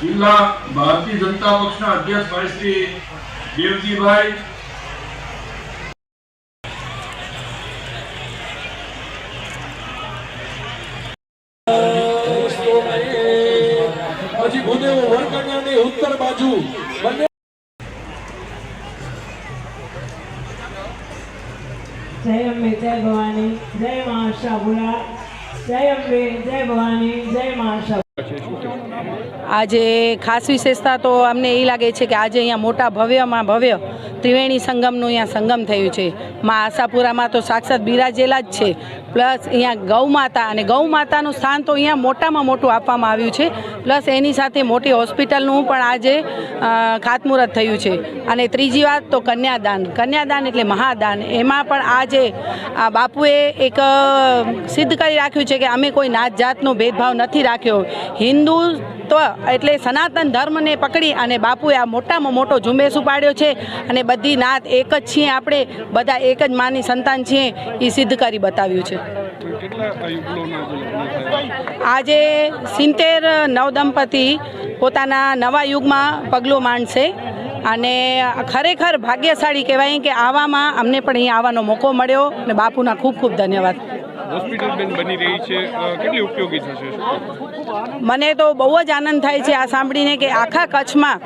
જિલ્લા ભારતીય જનતા પક્ષના અધ્યક્ષ ભાઈ શ્રી દેવજીભાઈ પછી ભૂદેવો વરકન્યાની ઉત્તર બાજુ બંને જય અંબે જય ભવાની જય મા આશાપુરા જય અંબે જય ભવાની જય મા આશા આજે ખાસ વિશેષતા તો અમને એ લાગે છે કે આજે અહીંયા મોટા ભવ્યમાં ભવ્ય ત્રિવેણી સંગમનું અહીંયા સંગમ થયું છે. મા આશાપુરામાં તો સાક્ષાત બિરાજેલા જ છે. પ્લસ અહીંયા ગૌ માતા અને ગૌ માતાનું સ્થાન તો અહીંયા મોટામાં મોટું આપવામાં આવ્યું છે. પ્લસ એની સાથે મોટી હોસ્પિટલનું પણ આજે ખાતમુહૂર્ત થયું છે. અને ત્રીજી વાત તો કન્યાદાન. કન્યાદાન એટલે મહાદાન. એમાં પણ આજે આ બાપુએ એક સિદ્ધ કરી રાખ્યું છે કે અમે કોઈ નાત જાતનો ભેદભાવ નથી રાખ્યો. હિન્દુત્વ એટલે સનાતન ધર્મને પકડી અને બાપુએ આ મોટામાં મોટો ઝુંબેશ ઉપાડ્યો છે અને બધી નાત એક જ છીએ આપણે, બધા એક જ માની સંતાન છીએ એ સિદ્ધ કરી બતાવ્યું છે. આજે સિત્તેર નવદંપતિ પોતાના નવા યુગમાં પગલું માંડશે અને ખરેખર ભાગ્યશાળી કહેવાય કે આવામાં અમને પણ અહીં આવવાનો મોકો મળ્યો અને બાપુના ખૂબ ખૂબ ધન્યવાદ. હોસ્પિટલ બેન બની રહી છે. કેટલી ઉપયોગી થશે મને તો બહુ જ આનંદ થાય છે આ સાંભળીને કે આખા કચ્છમાં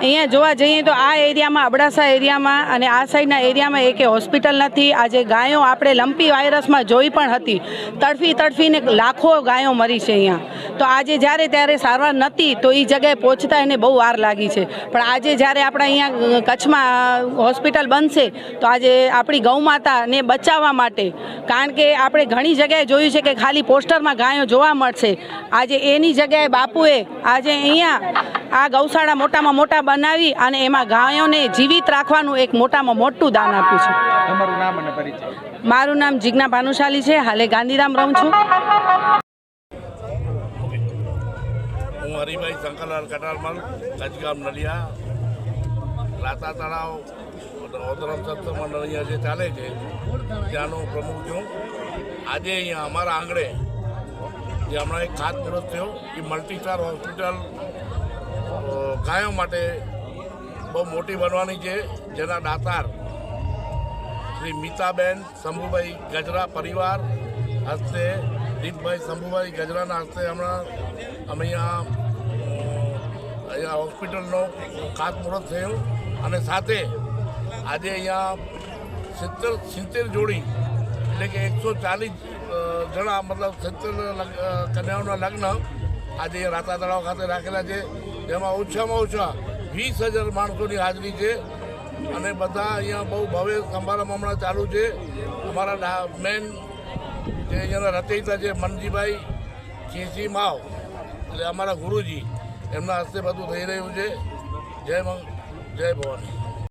અહીંયા જોવા જઈએ તો આ એરિયામાં, અબડાસા એરિયામાં અને આ સાઈડના એરિયામાં એકે હોસ્પિટલ નથી. આજે ગાયો આપણે લંપી વાયરસમાં જોઈ પણ હતી, તડફી તડફીને લાખો ગાયો મરી છે અહીંયા. તો આજે જ્યારે ત્યારે સારવાર નથી તો એ જગ્યાએ પહોંચતા એને બહુ વાર લાગી છે. પણ આજે જ્યારે આપણે અહીંયા કચ્છમાં હોસ્પિટલ બનશે તો આજે આપણી ગૌમાતાને બચાવવા માટે કારણ કે આપણે ઘણી જગ્યાએ જોયું છે કે ખાલી પોસ્ટરમાં ગાયો જોવા મળશે. આજે એની જગ્યાએ બાપુએ આજે અહીંયા આ ગૌશાળા મોટામાં મોટા બનાવી અને એમાં ગાયોને જીવિત રાખવાનું એક મોટામાં મોટું દાન આપ્યું છે. મારું નામ જીજ્ઞા ભાનુશાલી છે. હાલે ગાંધીધામ રહું છું. હું હરિભાઈ શંકરલાલ કટારમલ કચગામ નલિયા લાતા તળાવ, ઓતરમ સત્સંગ મંડળ અહીંયા જે ચાલે છે, ત્યાંનો પ્રમુખ છું. આજે અહીંયા અમારા આંગણે જે હમણાં એક ખાતમુહૂર્ત થયો, એ મલ્ટીસ્ટાર હોસ્પિટલ ગાયો માટે બહુ મોટી બનવાની છે, જેના દાતાર શ્રી મિતાબેન શંભુભાઈ ગજરા પરિવાર હસ્તે, દીપભાઈ શંભુભાઈ ગજરાના હસ્તે હમણાં અમે અહીંયા અહીંયા હોસ્પિટલનો ખાતમુહૂર્ત થયું અને સાથે આજે અહીંયા સિત્તેર સિત્તેર જોડી, એટલે કે એકસો ચાલીસ જણા, મતલબ સિત્તેર કન્યાઓના લગ્ન આજે રાતા તળાવ ખાતે રાખેલા છે. જેમાં ઓછામાં ઓછા વીસ હજાર માણસોની હાજરી છે અને બધા અહીંયા બહુ ભવ્ય સમારંભ હમણાં ચાલુ છે. અમારા મેન જે અહીંયાના રચયિતા છે, મનજીભાઈ ચીસી માવ, એટલે અમારા ગુરુજી એમના હસ્તે બધું થઈ રહ્યું છે. જય મંગ જય ભવાની.